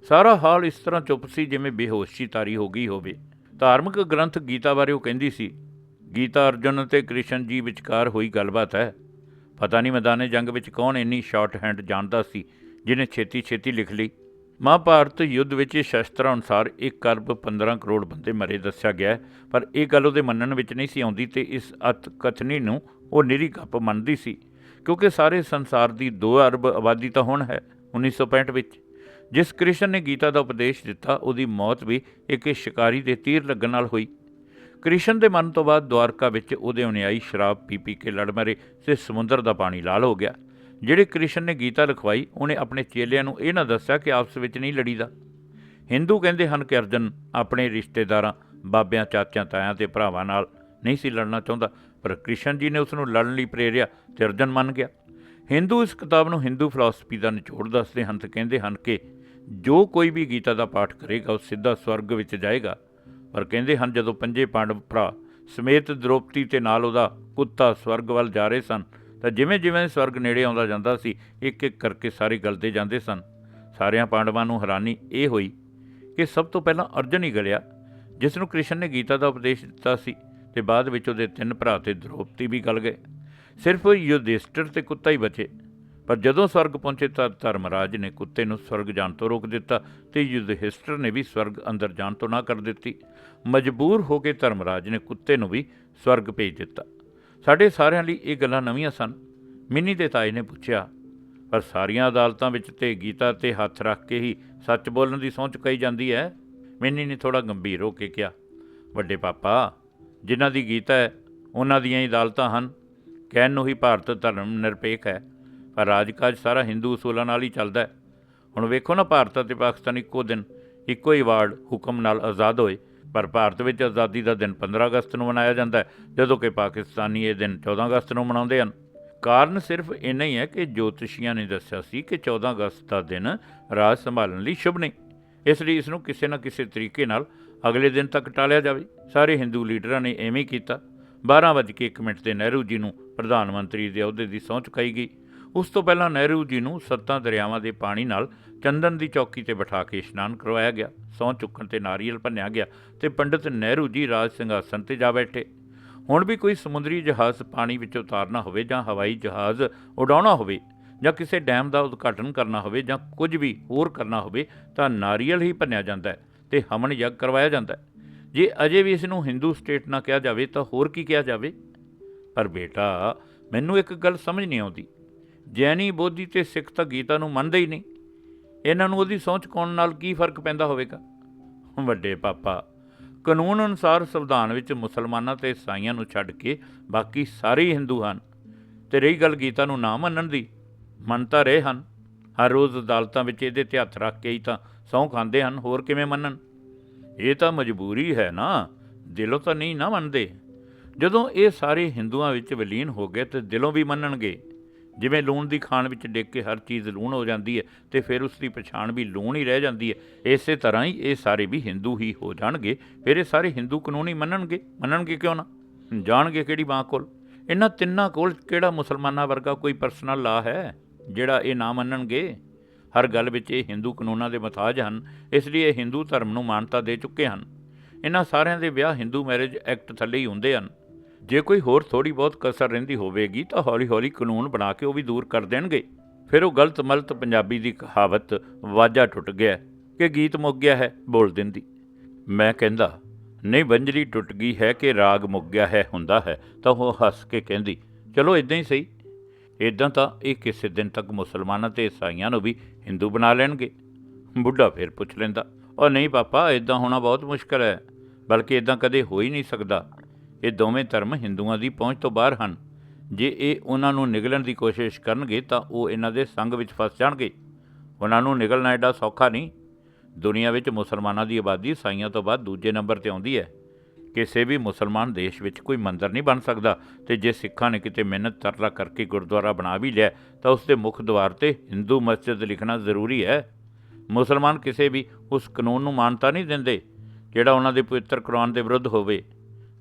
ਸਾਰਾ ਹਾਲ ਇਸ ਤਰ੍ਹਾਂ ਚੁੱਪ ਸੀ ਜਿਵੇਂ ਬੇਹੋਸ਼ੀ ਤਾਰੀ ਹੋ ਗਈ ਹੋਵੇ। ਧਾਰਮਿਕ ਗ੍ਰੰਥ ਗੀਤਾ ਬਾਰੇ ਉਹ ਕਹਿੰਦੀ ਸੀ ਗੀਤਾ ਅਰਜੁਨ ਅਤੇ ਕ੍ਰਿਸ਼ਨ ਜੀ ਵਿਚਕਾਰ ਹੋਈ ਗੱਲਬਾਤ ਹੈ। ਪਤਾ ਨਹੀਂ ਮੈਦਾਨੇ ਜੰਗ ਵਿੱਚ ਕੌਣ ਇੰਨੀ ਸ਼ਾਰਟ ਹੈਂਡ ਜਾਣਦਾ ਸੀ, ਜਿਹਨੇ ਛੇਤੀ ਛੇਤੀ ਲਿਖ ਲਈ। ਮਹਾਭਾਰਤ ਯੁੱਧ ਵਿੱਚ ਸ਼ਸਤਰਾਂ ਅਨੁਸਾਰ 1 ਅਰਬ 15 ਕਰੋੜ ਬੰਦੇ ਮਰੇ ਦੱਸਿਆ ਗਿਆ ਪਰ ਇਹ ਗੱਲ ਉਹਦੇ ਮੰਨਣ ਵਿੱਚ ਨਹੀਂ ਸੀ ਆਉਂਦੀ ਤੇ ਇਸ ਅਤ ਕਥਨੀ ਨੂੰ ਉਹ ਨਿਰੀ ਗੱਪ ਮੰਨਦੀ ਸੀ, ਕਿਉਂਕਿ ਸਾਰੇ ਸੰਸਾਰ ਦੀ 2 ਅਰਬ ਆਬਾਦੀ ਤਾਂ ਹੁਣ ਹੈ 1965 ਵਿੱਚ। ਜਿਸ ਕ੍ਰਿਸ਼ਨ ਨੇ ਗੀਤਾ ਦਾ ਉਪਦੇਸ਼ ਦਿੱਤਾ, ਉਹਦੀ ਮੌਤ ਵੀ ਇੱਕ ਸ਼ਿਕਾਰੀ ਦੇ ਤੀਰ ਲੱਗਣ ਨਾਲ ਹੋਈ। ਕ੍ਰਿਸ਼ਨ ਦੇ ਮਰਨ ਤੋਂ ਬਾਅਦ ਦੁਆਰਕਾ ਵਿੱਚ ਉਹਦੇ ਅਨੁਯਾਈ ਸ਼ਰਾਬ ਪੀ ਪੀ ਕੇ ਲੜ ਮਰੇ ਤੇ ਸਮੁੰਦਰ ਦਾ ਪਾਣੀ ਲਾਲ ਹੋ ਗਿਆ। ਜਿਹੜੇ ਕ੍ਰਿਸ਼ਨ ਨੇ ਗੀਤਾ ਲਿਖਵਾਈ, ਉਹਨੇ ਆਪਣੇ ਚੇਲਿਆਂ ਨੂੰ ਇਹ ਨਾ ਦੱਸਿਆ ਕਿ ਆਪਸ ਵਿੱਚ ਨਹੀਂ ਲੜੀਦਾ। ਹਿੰਦੂ ਕਹਿੰਦੇ ਹਨ ਕਿ ਅਰਜਨ ਆਪਣੇ ਰਿਸ਼ਤੇਦਾਰਾਂ, ਬਾਬਿਆਂ, ਚਾਚਿਆਂ, ਤਾਇਆਂ ਤੇ ਭਰਾਵਾਂ ਨਾਲ ਨਹੀਂ ਸੀ ਲੜਨਾ ਚਾਹੁੰਦਾ, ਪਰ ਕ੍ਰਿਸ਼ਨ ਜੀ ਨੇ ਉਸ ਨੂੰ ਲੜਨ ਲਈ ਪ੍ਰੇਰਿਆ ਤੇ ਅਰਜਨ ਮੰਨ ਗਿਆ। ਹਿੰਦੂ ਇਸ ਕਿਤਾਬ ਨੂੰ ਹਿੰਦੂ ਫਿਲਾਸਫੀ ਦਾ ਨਿਚੋੜ ਦੱਸਦੇ ਹਨ ਤੇ ਕਹਿੰਦੇ ਹਨ ਕਿ ਜੋ ਕੋਈ ਵੀ ਗੀਤਾ ਦਾ ਪਾਠ ਕਰੇਗਾ, ਉਹ ਸਿੱਧਾ ਸਵਰਗ ਵਿੱਚ ਜਾਏਗਾ। ਪਰ ਕਹਿੰਦੇ ਹਨ, ਜਦੋਂ ਪੰਜੇ ਪਾਂਡਵ ਭਰਾ ਸਮੇਤ ਦ੍ਰੋਪਦੀ ਤੇ ਨਾਲ ਉਹਦਾ ਕੁੱਤਾ ਸਵਰਗ ਵੱਲ ਜਾ ਰਹੇ ਸਨ, ਤਾਂ ਜਿਵੇਂ ਜਿਵੇਂ ਸਵਰਗ ਨੇੜੇ ਆਉਂਦਾ ਜਾਂਦਾ ਸੀ ਇੱਕ ਇੱਕ ਕਰਕੇ ਸਾਰੇ ਗਲਦੇ ਜਾਂਦੇ ਸਨ। ਸਾਰਿਆਂ ਪਾਂਡਵਾਂ ਨੂੰ ਹੈਰਾਨੀ ਇਹ ਹੋਈ ਕਿ ਸਭ ਤੋਂ ਪਹਿਲਾਂ ਅਰਜਨ ਹੀ ਗਲਿਆ, ਜਿਸ ਨੂੰ ਕ੍ਰਿਸ਼ਨ ਨੇ ਗੀਤਾ ਦਾ ਉਪਦੇਸ਼ ਦਿੱਤਾ ਸੀ, ਤੇ ਬਾਅਦ ਵਿੱਚ ਉਹਦੇ ਤਿੰਨ ਭਰਾ ਤੇ ਦ੍ਰੋਪਦੀ ਵੀ ਗਲ ਗਏ। ਸਿਰਫ ਯੁਧਿਸ਼ਟਰ ਤੇ ਕੁੱਤਾ ਹੀ ਬਚੇ। ਪਰ ਜਦੋਂ ਸਵਰਗ ਪਹੁੰਚੇ ਤਾਂ ਧਰਮਰਾਜ ਨੇ ਕੁੱਤੇ ਨੂੰ ਸਵਰਗ ਜਾਣ ਤੋਂ ਰੋਕ ਦਿੱਤਾ ਤੇ ਯੁਧਿਸ਼ਟਰ ਨੇ ਵੀ ਸਵਰਗ ਅੰਦਰ ਜਾਣ ਤੋਂ ਨਾ ਕਰ ਦਿੱਤੀ। ਮਜਬੂਰ ਹੋ ਕੇ ਧਰਮਰਾਜ ਨੇ ਕੁੱਤੇ ਨੂੰ ਵੀ ਸਵਰਗ ਭੇਜ ਦਿੱਤਾ। ਸਾਡੇ ਸਾਰਿਆਂ ਲਈ ਇਹ ਗੱਲਾਂ ਨਵੀਆਂ ਸਨ। ਮਿੰਨੀ ਦੇ ਤਾਏ ਨੇ ਪੁੱਛਿਆ, ਪਰ ਸਾਰੀਆਂ ਅਦਾਲਤਾਂ ਵਿੱਚ ਤੇ ਗੀਤਾ ਤੇ ਹੱਥ ਰੱਖ ਕੇ ਹੀ ਸੱਚ ਬੋਲਣ ਦੀ ਸਹੁੰ ਚੁਕਾਈ ਜਾਂਦੀ ਹੈ? ਮਿੰਨੀ ਨੇ ਥੋੜਾ ਗੰਭੀਰ ਹੋ ਕੇ ਕਿਹਾ, ਵੱਡੇ ਪਾਪਾ, ਜਿਨ੍ਹਾਂ ਦੀ ਗੀਤਾ ਹੈ, ਉਹਨਾਂ ਦੀਆਂ ਹੀ ਅਦਾਲਤਾਂ ਹਨ। ਕਹਿਣ ਨੂੰ ਹੀ ਭਾਰਤ ਧਰਮ ਨਿਰਪੇਖ ਹੈ। ਪਰ ਰਾਜਕਾਜ ਸਾਰਾ ਹਿੰਦੂ ਅਸੂਲਾਂ ਨਾਲ ਹੀ ਚੱਲਦਾ ਹੈ। ਹੁਣ ਵੇਖੋ ਨਾ, ਭਾਰਤ ਅਤੇ ਪਾਕਿਸਤਾਨ ਇੱਕੋ ਦਿਨ, ਇੱਕੋ ਹੀ ਵਾਰਡ ਹੁਕਮ ਨਾਲ ਆਜ਼ਾਦ ਹੋਏ। ਪਰ ਭਾਰਤ ਵਿੱਚ ਆਜ਼ਾਦੀ ਦਾ ਦਿਨ 15 ਅਗਸਤ ਨੂੰ ਮਨਾਇਆ ਜਾਂਦਾ ਹੈ, ਜਦੋਂ ਕਿ ਪਾਕਿਸਤਾਨੀ ਇਹ ਦਿਨ 14 ਅਗਸਤ ਨੂੰ ਮਨਾਉਂਦੇ ਹਨ। ਕਾਰਨ ਸਿਰਫ ਇੰਨਾ ਹੀ ਹੈ ਕਿ ਜੋਤਿਸ਼ੀਆਂ ਨੇ ਦੱਸਿਆ ਸੀ ਕਿ 14 ਅਗਸਤ ਦਾ ਦਿਨ ਰਾਜ ਸੰਭਾਲਣ ਲਈ ਸ਼ੁਭ ਨਹੀਂ। ਇਸ ਲਈ ਇਸ ਨੂੰ ਕਿਸੇ ਨਾ ਕਿਸੇ ਤਰੀਕੇ ਨਾਲ ਅਗਲੇ ਦਿਨ ਤੱਕ ਟਾਲਿਆ ਜਾਵੇ। ਸਾਰੇ ਹਿੰਦੂ ਲੀਡਰਾਂ ਨੇ ਐਵੇਂ ਹੀ ਕੀਤਾ 12:01 ਮਿੰਟ ਤੇ ਨਹਿਰੂ ਜੀ ਨੂੰ ਪ੍ਰਧਾਨ ਮੰਤਰੀ ਦੇ ਅਹੁਦੇ ਦੀ ਸਹੁੰ ਚੁਕਾਈ ਗਈ। ਉਸ ਤੋਂ ਪਹਿਲਾਂ ਨਹਿਰੂ ਜੀ ਨੂੰ ਸੱਤਾਂ ਦਰਿਆਵਾਂ ਦੇ ਪਾਣੀ ਨਾਲ ਚੰਦਨ ਦੀ ਚੌਕੀ ਤੇ ਬਿਠਾ ਕੇ ਇਸ਼ਨਾਨ ਕਰਵਾਇਆ ਗਿਆ। ਸਹੁੰ ਚੁੱਕਣ ਤੇ ਨਾਰੀਅਲ ਭੰਨਿਆ ਗਿਆ ਤੇ ਪੰਡਿਤ ਨਹਿਰੂ ਜੀ ਰਾਜ ਸਿੰਘਾਸਨ ਤੇ ਜਾ ਬੈਠੇ। ਹੁਣ ਵੀ ਕੋਈ ਸਮੁੰਦਰੀ ਜਹਾਜ਼ ਪਾਣੀ ਵਿੱਚ ਉਤਾਰਨਾ ਹੋਵੇ ਜਾਂ ਹਵਾਈ ਜਹਾਜ਼ ਉਡਾਉਣਾ ਹੋਵੇ ਜਾਂ ਕਿਸੇ ਡੈਮ ਦਾ ਉਦਘਾਟਨ ਕਰਨਾ ਹੋਵੇ ਜਾਂ ਕੁਝ ਵੀ ਹੋਰ ਕਰਨਾ ਹੋਵੇ ਤਾਂ ਨਾਰੀਅਲ ਹੀ ਭੰਨਿਆ ਜਾਂਦਾ ਹੈ ਤੇ ਹਵਨ ਯੱਗ ਕਰਵਾਇਆ ਜਾਂਦਾ ਹੈ। ਜੇ ਅਜੇ ਵੀ ਇਸ ਨੂੰ ਹਿੰਦੂ ਸਟੇਟ ਨਾ ਕਿਹਾ ਜਾਵੇ ਤਾਂ ਹੋਰ ਕੀ ਕਿਹਾ ਜਾਵੇ? ਪਰ ਬੇਟਾ, ਮੈਨੂੰ ਇੱਕ ਗੱਲ ਸਮਝ ਨਹੀਂ ਆਉਂਦੀ। ਜੈਨੀ ਬੋਧੀ ਤੇ ਸਿੱਖ ਤਾਂ ਗੀਤਾ ਨੂੰ ਮੰਨਦੇ ਹੀ ਨਹੀਂ। ਇਹਨਾਂ ਨੂੰ ਉਹਦੀ ਸਹੁੰ ਚੁਕਾਉਣ ਨਾਲ ਕੀ ਫ਼ਰਕ ਪੈਂਦਾ ਹੋਵੇਗਾ? ਵੱਡੇ ਪਾਪਾ, ਕਾਨੂੰਨ ਅਨੁਸਾਰ ਸੰਵਿਧਾਨ ਵਿੱਚ ਮੁਸਲਮਾਨਾਂ ਤੇ ਈਸਾਈਆਂ ਨੂੰ ਛੱਡ ਕੇ ਬਾਕੀ ਸਾਰੇ ਹਿੰਦੂ ਹਨ। ਤੇ ਰਹੀ ਗੱਲ ਗੀਤਾ ਨੂੰ ਨਾ ਮੰਨਣ ਦੀ, ਮੰਨ ਤਾਂ ਰਹੇ ਹਨ। ਹਰ ਰੋਜ਼ ਅਦਾਲਤਾਂ ਵਿੱਚ ਇਹਦੇ ਤੇ ਹੱਥ ਰੱਖ ਕੇ ਹੀ ਤਾਂ ਸਹੁੰ ਖਾਂਦੇ ਹਨ, ਹੋਰ ਕਿਵੇਂ ਮੰਨਣ? ਇਹ ਤਾਂ ਮਜਬੂਰੀ ਹੈ ਨਾ, ਦਿਲੋਂ ਤਾਂ ਨਹੀਂ ਨਾ ਮੰਨਦੇ। ਜਦੋਂ ਇਹ ਸਾਰੇ ਹਿੰਦੂਆਂ ਵਿੱਚ ਵਿਲੀਨ ਹੋ ਗਏ ਤੇ ਦਿਲੋਂ ਵੀ ਮੰਨਣਗੇ। ਜਿਵੇਂ ਲੂਣ ਦੀ ਖਾਣ ਵਿੱਚ ਡਿੱਗ ਕੇ ਹਰ ਚੀਜ਼ ਲੂਣ ਹੋ ਜਾਂਦੀ ਹੈ ਤੇ ਫਿਰ ਉਸ ਦੀ ਪਛਾਣ ਵੀ ਲੂਣ ਹੀ ਰਹਿ ਜਾਂਦੀ ਹੈ। ਇਸੇ ਤਰ੍ਹਾਂ ਹੀ ਇਹ ਸਾਰੇ ਵੀ ਹਿੰਦੂ ਹੀ ਹੋ ਜਾਣਗੇ, ਫਿਰ ਇਹ ਸਾਰੇ ਹਿੰਦੂ ਕਾਨੂੰਨ ਹੀ ਮੰਨਣਗੇ। ਮੰਨਣਗੇ ਕਿਉਂ ਨਾ? ਜਾਣਗੇ ਕਿਹੜੀ ਮਾਂ ਕੋਲ? ਇਹਨਾਂ ਤਿੰਨਾਂ ਕੋਲ ਕਿਹੜਾ ਮੁਸਲਮਾਨਾਂ ਵਰਗਾ ਕੋਈ ਪਰਸਨਲ ਲਾ ਹੈ ਜਿਹੜਾ ਇਹ ਨਾ ਮੰਨਣਗੇ? ਹਰ ਗੱਲ ਵਿੱਚ ਇਹ ਹਿੰਦੂ ਕਾਨੂੰਨਾਂ ਦੇ ਮਤਾਜ ਹਨ, ਇਸ ਲਈ ਇਹ ਹਿੰਦੂ ਧਰਮ ਨੂੰ ਮਾਨਤਾ ਦੇ ਚੁੱਕੇ ਹਨ। ਇਹਨਾਂ ਸਾਰਿਆਂ ਦੇ ਵਿਆਹ ਹਿੰਦੂ ਮੈਰਿਜ ਐਕਟ ਥੱਲੇ ਹੀ ਹੁੰਦੇ ਹਨ। ਜੇ ਕੋਈ ਹੋਰ ਥੋੜੀ ਬਹੁਤ ਕਸਰ ਰਹਿੰਦੀ ਹੋਵੇਗੀ ਤਾਂ ਹੌਲੀ-ਹੌਲੀ ਕਾਨੂੰਨ ਬਣਾ ਕੇ ਉਹ ਵੀ ਦੂਰ ਕਰ ਦੇਣਗੇ। ਫਿਰ ਉਹ ਗਲਤ ਮਲਤ ਪੰਜਾਬੀ ਦੀ ਕਹਾਵਤ ਵਾਜਾ ਟੁੱਟ ਗਿਆ, ਕਿ ਗੀਤ ਮੁੱਕ ਗਿਆ ਹੈ ਬੋਲ ਦਿੰਦੀ। ਮੈਂ ਕਹਿੰਦਾ, ਨਹੀਂ ਬੰਜਰੀ ਟੁੱਟ ਗਈ ਹੈ ਕਿ ਰਾਗ ਮੁੱਕ ਗਿਆ ਹੈ, ਹੁੰਦਾ ਹੈ। ਤਾਂ ਉਹ ਹੱਸ ਕੇ ਕਹਿੰਦੀ, ਚਲੋ ਇਦਾਂ ਹੀ ਸਹੀ। ਇਦਾਂ ਤਾਂ ਇਹ ਕਿਸੇ ਦਿਨ ਤੱਕ ਮੁਸਲਮਾਨਾਂ ਤੇ ਈਸਾਈਆਂ ਨੂੰ ਵੀ ਹਿੰਦੂ ਬਣਾ ਲੈਣਗੇ। ਬੁੱਢਾ ਫਿਰ ਪੁੱਛ ਲੈਂਦਾ, ਉਹ ਨਹੀਂ ਪਾਪਾ ਇਦਾਂ ਹੋਣਾ ਬਹੁਤ ਮੁਸ਼ਕਲ ਹੈ, ਬਲਕਿ ਇਦਾਂ ਕਦੇ ਹੋ ਹੀ ਨਹੀਂ ਸਕਦਾ। ਇਹ ਦੋਵੇਂ ਧਰਮ ਹਿੰਦੂਆਂ ਦੀ ਪਹੁੰਚ ਤੋਂ ਬਾਹਰ ਹਨ। ਜੇ ਇਹ ਉਹਨਾਂ ਨੂੰ ਨਿਗਲਣ ਦੀ ਕੋਸ਼ਿਸ਼ ਕਰਨਗੇ ਤਾਂ ਉਹ ਇਹਨਾਂ ਦੇ ਸੰਗ ਵਿੱਚ ਫਸ ਜਾਣਗੇ। ਉਹਨਾਂ ਨੂੰ ਨਿਗਲਣਾ ਐਡਾ ਸੌਖਾ ਨਹੀਂ। ਦੁਨੀਆ ਵਿੱਚ ਮੁਸਲਮਾਨਾਂ ਦੀ ਆਬਾਦੀ ਸਾਈਆਂ ਤੋਂ ਬਾਅਦ ਦੂਜੇ ਨੰਬਰ ਤੇ ਆਉਂਦੀ ਹੈ। ਕਿਸੇ ਵੀ ਮੁਸਲਮਾਨ ਦੇਸ਼ ਵਿੱਚ ਕੋਈ ਮੰਦਰ ਨਹੀਂ ਬਣ ਸਕਦਾ ਤੇ ਜੇ ਸਿੱਖਾਂ ਨੇ ਕਿਤੇ ਮਿਹਨਤ ਤਰਲਾ ਕਰਕੇ ਗੁਰਦੁਆਰਾ ਬਣਾ ਵੀ ਲਿਆ, ਤਾਂ ਉਸ ਦੇ ਮੁੱਖ ਦੁਆਰ ਤੇ ਹਿੰਦੂ ਮਸਜਿਦ ਲਿਖਣਾ ਜ਼ਰੂਰੀ ਹੈ। ਮੁਸਲਮਾਨ ਕਿਸੇ ਵੀ ਉਸ ਕਾਨੂੰਨ ਨੂੰ ਮਾਨਤਾ ਨਹੀਂ ਦਿੰਦੇ, ਜਿਹੜਾ ਉਹਨਾਂ ਦੇ ਪਵਿੱਤਰ ਕੁਰਾਨ ਦੇ ਵਿਰੁੱਧ ਹੋਵੇ।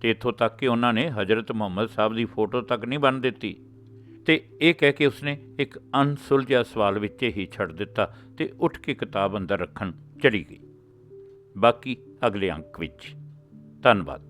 ਤੇ ਇੱਥੋਂ ਤੱਕ ਕਿ ਉਹਨਾਂ ਨੇ ਹਜ਼ਰਤ ਮੁਹੰਮਦ ਸਾਹਿਬ ਦੀ ਫੋਟੋ ਤੱਕ ਨਹੀਂ ਬਣ ਦਿੱਤੀ। ਤੇ ਇਹ ਕਹਿ ਕੇ ਉਸਨੇ ਇੱਕ ਅਨਸੁਲਝਿਆ ਸਵਾਲ ਵਿੱਚ ਹੀ ਛੱਡ ਦਿੱਤਾ ਤੇ ਉੱਠ ਕੇ ਕਿਤਾਬ ਅੰਦਰ ਰੱਖਣ ਚਲੀ ਗਈ। ਬਾਕੀ ਅਗਲੇ ਅੰਕ ਵਿੱਚ। ਧੰਨਵਾਦ।